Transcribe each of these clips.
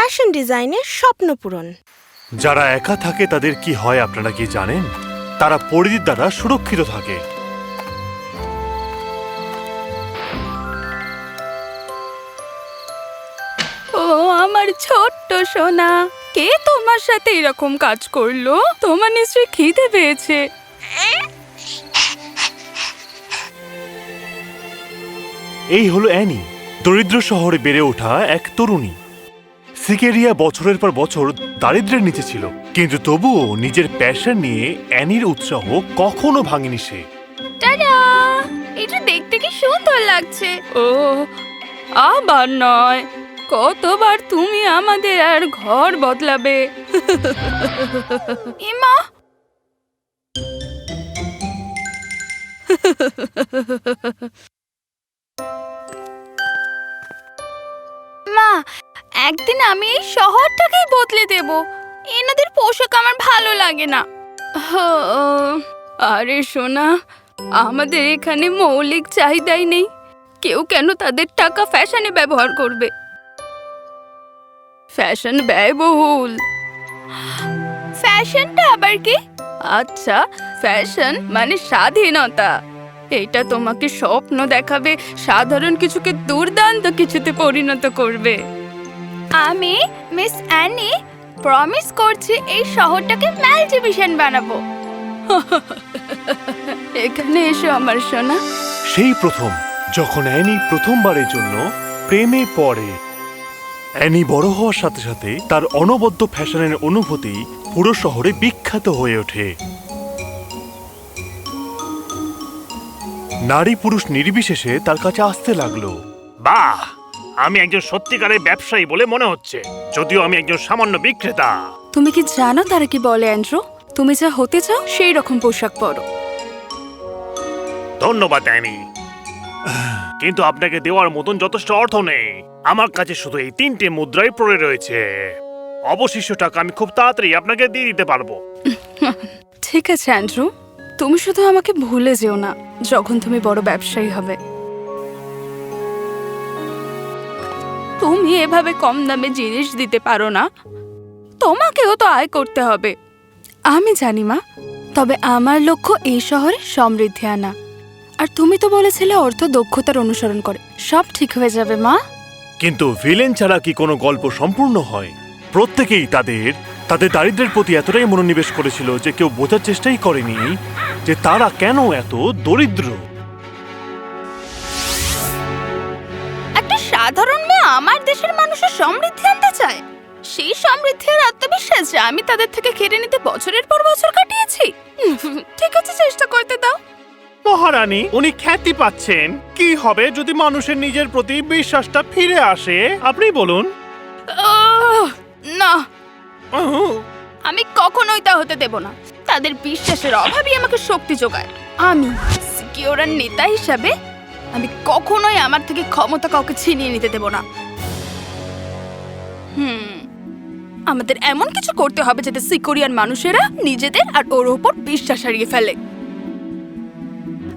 Fashion ডিজাইনের স্বপ্ন পূরণ। যারা একা থাকে তাদের কি হয় আপনারা কি জানেন? তারা পরিধির দ্বারা সুরক্ষিত থাকে। ও আমার ছোট্ট সোনা কে তোমার সাথে এরকম কাজ করল? তোমার নিশ্চয়ই খিদে পেয়েছে। এই হলো অ্যানি দরিদ্র শহরে বেড়ে ওঠা এক তরুণী। সিকেরিয়া বছরের পর বছর দারিদ্র্যের নিচে ছিল। কিন্তু তবুও নিজের প্যাশন নিয়ে অ্যানির উৎসাহ কখনো ভাঙেনি সে। এটা দেখতে কি সুন্দর লাগছে। ও, আবার নয়। কতবার তুমি আমাদের আর ঘর বদলাবে। একদিন আমি এই শহরটাকেই বদলে দেব। এনাদের পোশাক আমার ভালো লাগে না। আরে সোনা, আমাদের এখানে মৌলিক চাহিদাই নেই। কেউ কেন তাদের টাকা ফ্যাশনে ব্যবহার করবে? ফ্যাশন ব্যয়বহুল। ফ্যাশনটা আবার কি? আচ্ছা ফ্যাশন মানে স্বাধীনতা। এটা তোমাকে স্বপ্ন দেখাবে, সাধারণ কিছুকে দুর্দান্ত কিছুতে পরিণত করবে। আমি মিস অ্যানি প্রমিস করছি এই শহরটাকে ম্যালজিবিশন বানাবো। এখানে এসো আমার সোনা। সেই প্রথম যখন অ্যানি প্রথমবারের জন্য প্রেমে পড়ে। অ্যানি বড় হওয়ার সাথে সাথে তার অনবদ্য ফ্যাশনের অনুভূতি পুরো শহরে বিখ্যাত হয়ে ওঠে। নারী পুরুষ নির্বিশেষে তার কাছে আসতে লাগল। বাহ! আমি একজন সত্যিকারের ব্যবসায়ী বলে মনে হচ্ছে যদিও আমি একজন সামান্য বিক্রেতা। তুমি কি জানো তারা কি বলে অ্যান্ড্রু? তুমি যা হতে চাও সেই রকম পোশাক পরো। ধন্যবাদ অ্যানি। কিন্তু আপনাকে দেওয়ার মতন যথেষ্ট অর্থ নেই। আমার কাছে শুধু এই তিনটে মুদ্রাই পড়ে রয়েছে। অবশিষ্ট টাকা আমি খুব তাড়াতাড়ি আপনাকে দিয়ে দিতে পারব। ঠিক আছে অ্যান্ড্রু। তুমি শুধু আমাকে ভুলে যেও না যখন তুমি বড় ব্যবসায়ী হবে। তুমি এভাবে কম দামে জিনিস দিতে পারো না। তোমাকেও তো আয় করতে হবে। আমি জানি মা, তবে আমার লক্ষ্য এই শহরে সমৃদ্ধি আনা। আর তুমি তো বলেছিলে অর্থ দক্ষতার অনুসরণ করে। সব ঠিক হয়ে যাবে মা। কিন্তু ভিলেন ছাড়া কি কোনো গল্প সম্পূর্ণ হয়? প্রত্যেকেই তাদের তাদের দারিদ্র্যের প্রতি এতটাই মনোনিবেশ করেছিল যে কেউ বোঝার চেষ্টাই করেনি যে তারা কেন এত দরিদ্র। মানুষের সমৃদ্ধি আনতে চায়। সেই সমৃদ্ধি আর আত্মবিশ্বাস যে আমি তাদের থেকে কেড়ে নিতে বছরের পর বছর কাটিয়েছি। ঠিক আছে চেষ্টা করতে দাও। মহারানী উনি খ্যাতি পাচ্ছেন। কি হবে যদি মানুষের নিজের প্রতি বিশ্বাসটা ফিরে আসে? আপনি বলুন। না। আমি কখনোই তা হতে দেব না। তাদের বিশ্বাসের অভাবই আমাকে শক্তি যোগায়। আমি সিকিউরার নেতা হিসাবে আমি কখনোই আমার থেকে ক্ষমতা কাউকে ছিনিয়ে নিতে দেব না। হুম। আমাদের এমন কিছু করতে হবে যাতে সিকিউরিয়ান মানুষেরা নিজেদের আর ওর ওপর বিশ্বাস হারিয়ে ফেলে।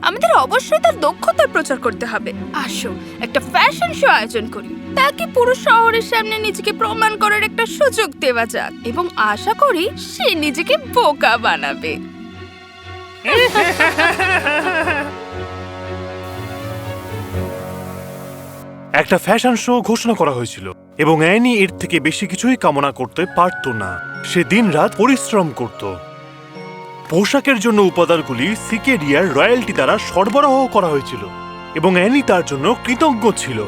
আমাদের অবশ্যই তার দক্ষতার প্রচার করতে হবে। আসো একটা ফ্যাশন শো আয়োজন করি। তাকে পুরো শহরের সামনে নিজেকে প্রমাণ করার একটা সুযোগ দেওয়া যাক? এবং আশা করি সে নিজেকে বোকা বানাবে। একটা ফ্যাশন শো ঘোষণা করা হয়েছিল। এবং অ্যানি এর থেকে বেশি কিছুই কামনা করতে পারত না। সে দিনরাত পরিশ্রম করত। পোশাকের জন্য উপাদানগুলি সিকেরিয়ার রয়্যালটি দ্বারা সরবরাহ করা হয়েছিল এবং অ্যানি তার জন্য কৃতজ্ঞ ছিল।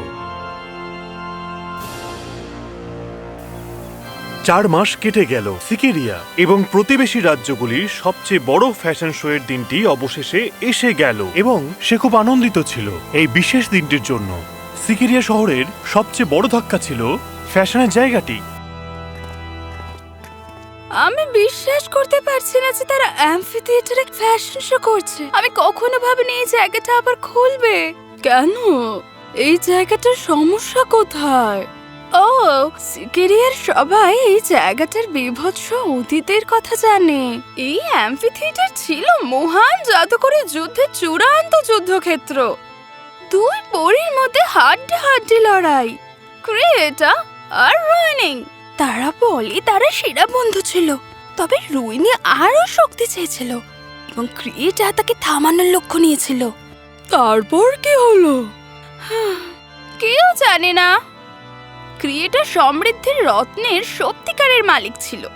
চার মাস কেটে গেল সিকেরিয়া এবং প্রতিবেশী রাজ্যগুলির সবচেয়ে বড় ফ্যাশন শো এর দিনটি অবশেষে এসে গেল এবং সে খুব আনন্দিত ছিল এই বিশেষ দিনটির জন্য। সিকেরিয়া শহরের সবচেয়ে বড় ধাক্কা ছিল ফ্যাশনের জায়গাটি। আমি বিশ্বাস করতে পারছি না যে তারা অ্যাম্ফি থিয়েটারে ফ্যাশন শো করছে। আমি কখনো ভাবিনি এই জায়গাটা আবার খুলবে। কেন? এই জায়গাটার সমস্যা কোথায়? ও, সিকেরিয়ার সবাই এই জায়গাটার বিভৎস অতীতের কথা জানে। এই অ্যাম্ফি থিয়েটার ছিল মহান জাদুকরী যুদ্ধের চূড়ান্ত যুদ্ধক্ষেত্র। দুই পরীর মধ্যে হাড্ডি হাড্ডি লড়াই। ক্রিয়েটা আর রয়নিং তারা বলে তারা সেরা বন্ধু ছিল, তবে রুইনি আরও শক্তি চেয়েছিল এবং ক্রিয়েটা তাকে থামানোর লক্ষ্য নিয়েছিল। তারপর কি হলো? কেউ জানে না। ক্রিয়েটা সমৃদ্ধির রত্নের সত্যিকারের মালিক ছিল।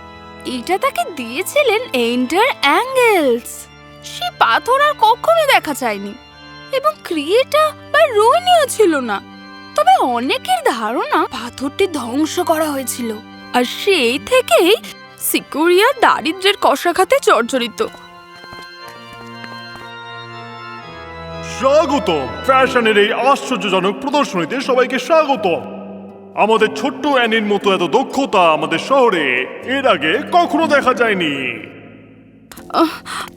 এটা তাকে দিয়েছিলেন এন্ডার অ্যাঙ্গেলস সে পাথর আর কখনো দেখা যায়নি। এবং ক্রিয়েটা বা রুইনিও ছিল না। তবে অনেকের ধারণা পাথরটি ধ্বংস করা হয়েছিল। আর সেই থেকেই সিকুরিয়া দারিদ্রের কষাঘাতে জর্জরিত। স্বাগতম। ফ্যাশনের এই আশ্চর্যজনক প্রদর্শনীতে সবাইকে স্বাগতম। আমাদের ছোট্ট অ্যানির মতো এত দক্ষতা আমাদের শহরে এর আগে কখনো দেখা যায়নি।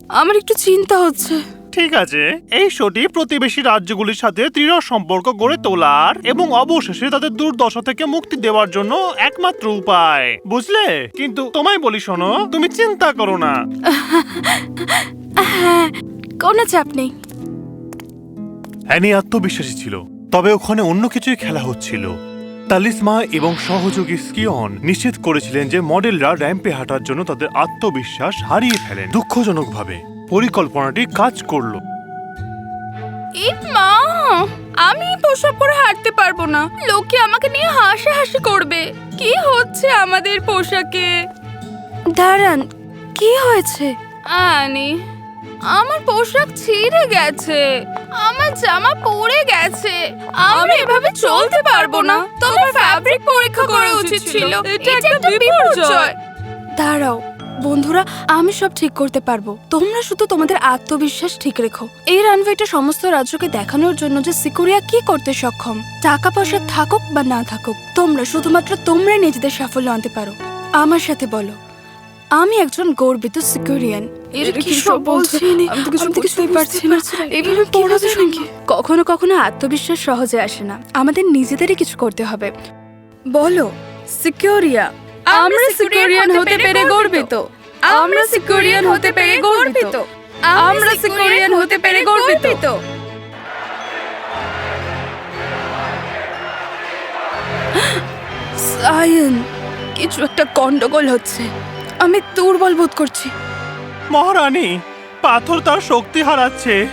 আমার একটু চিন্তা হচ্ছে। ঠিক আছে। এই শোটি প্রতিবেশী রাজ্যগুলির সাথে দৃঢ় সম্পর্ক গড়ে তোলার এবং অবশেষে তাদের দুর্দশা থেকে মুক্তি দেওয়ার জন্য একমাত্র উপায়। বুঝলে? কিন্তু তোমায় বলি শোনো তুমি চিন্তা করো না। হ্যাঁ কোনো চাপ নেই। অ্যানি আত্মবিশ্বাসী ছিল। তবে ওখানে অন্য কিছুই খেলা হচ্ছিল। তালিসমা এবং সহযোগী স্কিয়ন নিশ্চিত করেছিলেন যে মডেলরা র্যাম্পে হাঁটার জন্য তাদের আত্মবিশ্বাস হারিয়ে ফেলেন দুঃখজনকভাবে। পরিকল্পনাটি কাজ করল। মা আমি পোশাক পরে হাঁটতে পারব না। লোকে আমাকে নিয়ে হাসাহাসি করবে। কি হচ্ছে আমাদের পোশাকে? দাঁড়ান কি হয়েছে? আনি আমার পোশাক ছিঁড়ে গেছে। আমার জামা পরে গেছে। আমি এভাবে চলতে পারব না। তোমার ফ্যাব্রিক পরীক্ষা করা উচিত ছিল। এটা একটা বিপর্যয়। দাঁড়াও বন্ধুরা আমি সব ঠিক করতে পারব। তোমরা শুধু তোমাদের আত্মবিশ্বাস ঠিক রেখো। এই রানওয়েটা সমস্ত রাজ্যকে দেখানোর জন্য যে সিকুরিয়া কি করতে সক্ষম টাকা পয়সা থাকুক বা না থাকুক তোমরা শুধুমাত্র তোমরাই নিজেদের সাফল্য আনতে পারো। আমার সাথে বলো আমি একজন গর্বিত সিকিউরিয়ান কখনো কখনো আত্মবিশ্বাস সহজে আসে না। আমাদের নিজেদেরই কিছু করতে হবে। বলো সিকিউরিয়া আমরা সিকিউরিয়ান হতে পেরে গর্বিত। আমরা সিকিউরিয়ান হতে পেরে গর্বিত। আমরা সিকিউরিয়ান হতে পেরে গর্বিত। সায়ন কিছু একটা গন্ডগোল হচ্ছে। আমি দুর্বল বোধ করছি। মহারানী পাথর তার শক্তি হারাচ্ছে।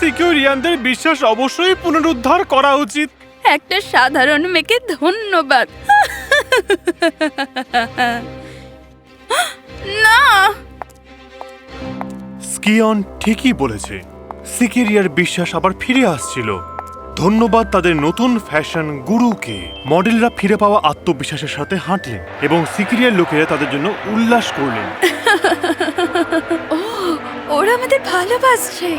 সিকিউরিয়ানদের বিশ্বাস অবশ্যই পুনরুদ্ধার করা উচিত। একটা সাধারণ মেয়েকে ধন্যবাদ। না! স্কিয়ন ঠিকই বলেছে। সিকেরিয়ার বিশ্বাস আবার ফিরে আসছিল। ধন্যবাদ তাদের নতুন ফ্যাশন গুরুকে। মডেলরা ফিরে পাওয়া আত্মবিশ্বাসের সাথে হাঁটলেন এবং সিকিরিয়ার লোকেরা তাদের জন্য উল্লাস করলেন। ওরা আমাদের ভালোবাসছে।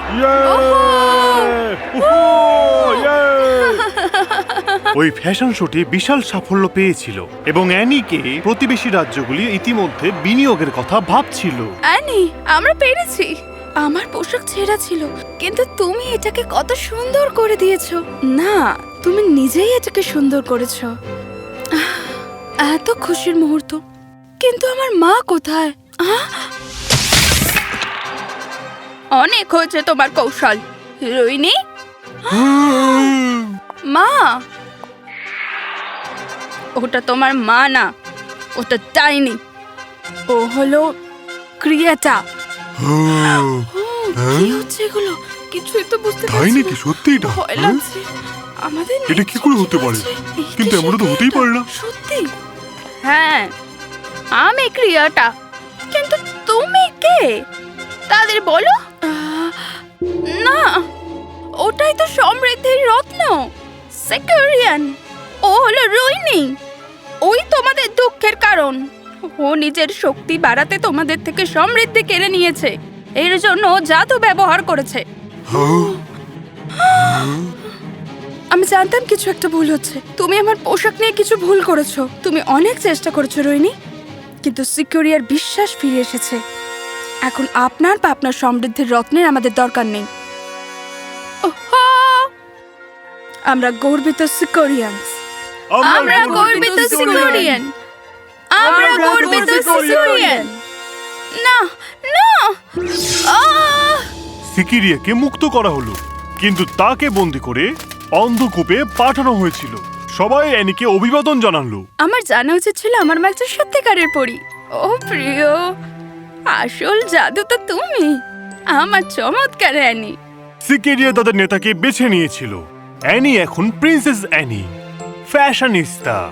ওই ফ্যাশন শোটি বিশাল সাফল্য পেয়েছিল এবং অ্যানিকে প্রতিবেশী রাজ্যগুলি ইতিমধ্যে বিনিয়োগের কথা ভাবছিল। অ্যানি আমরা পেরেছি। আমার পোশাক ছেঁড়া ছিল কিন্তু তুমি এটাকে কত সুন্দর করে দিয়েছ। না তুমি নিজেই এটাকে সুন্দর করেছ। আহ, এত খুশির মুহূর্ত। কিন্তু আমার মা কোথায়! অনেক হয়েছে তোমার কৌশল। রোহিণী মা! ওটা তোমার মা না ওটা ডাইনি। ও হলো ক্রিয়াটা। কি হচ্ছে এগুলো? কিছুই তো বুঝতে তাই পারছি নাকি না। সত্যি এটা? ভয় হ্যাঁ? লাগছে। আমাদের এটা কি করে হতে পারে? কিন্তু এমনটা তো হতেই পারে না। সত্যি? হ্যাঁ। আমি ক্রিয়াটা। কিন্তু তুমি কে? তাদের বলো। না ওটাই তো সমৃদ্ধির রত্ন। সেকুরিয়ান ও হলো রোহিণী। ওই তোমাদের দুঃখের কারণ। ও নিজের শক্তি বাড়াতে তোমাদের থেকে সমৃদ্ধি কেড়ে নিয়েছে। এর জন্য জাদু ব্যবহার করেছে। আমি জানতাম কিছু একটা ভুল হচ্ছে। তুমি আমার পোশাক নিয়ে কিছু ভুল করেছ। তুমি অনেক চেষ্টা করেছ রোহিণী। কিন্তু সিকিউরিয়ার বিশ্বাস ফিরে এসেছে। এখন আপনার বা আপনার সমৃদ্ধির রত্নের আমাদের দরকার নেই। ওহো! আমরা গর্বিত সিকিউরিয়ান্স আমরা গর্বিত সিকিউরিয়ান আমরা গর্বিত সিকিউরিয়ান না না। সিকিরিয়াকে মুক্ত করা হলো কিন্তু তাকে বন্দি করে অন্ধকূপে পাঠানো হয়েছিল। সবাই অ্যানিকে অভিবাদন জানালো। আমার জানা উচিত ছিল আমার মা একজন সত্যিকারের পড়ি ও প্রিয় আসল জাদু তো তুমি। আমার চমৎকার অ্যানি। সিকেরিয়া তাদের নেতাকে বেছে নিয়েছিল। অ্যানি এখন প্রিন্সেস অ্যানি, ফ্যাশনিস্তা।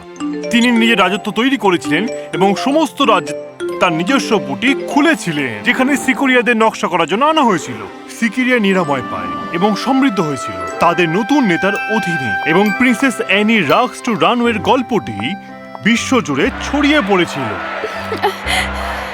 তিনি নিজের রাজত্ব তৈরি করেছিলেন এবং সমস্ত রাজ তার নিজস্ব বুটি খুলেছিলেন, যেখানে সিকুরিয়াদের নকশা করার জন্য আনা হয়েছিল। সিকিরিয়া নিরাময় পায় এবং সমৃদ্ধ হয়েছিল। তাদের নতুন নেতার অধীনে এবং প্রিন্সেস অ্যানি রাক্স টু রানওয়ের গল্পটি বিশ্বজুড়ে ছড়িয়ে পড়েছিল।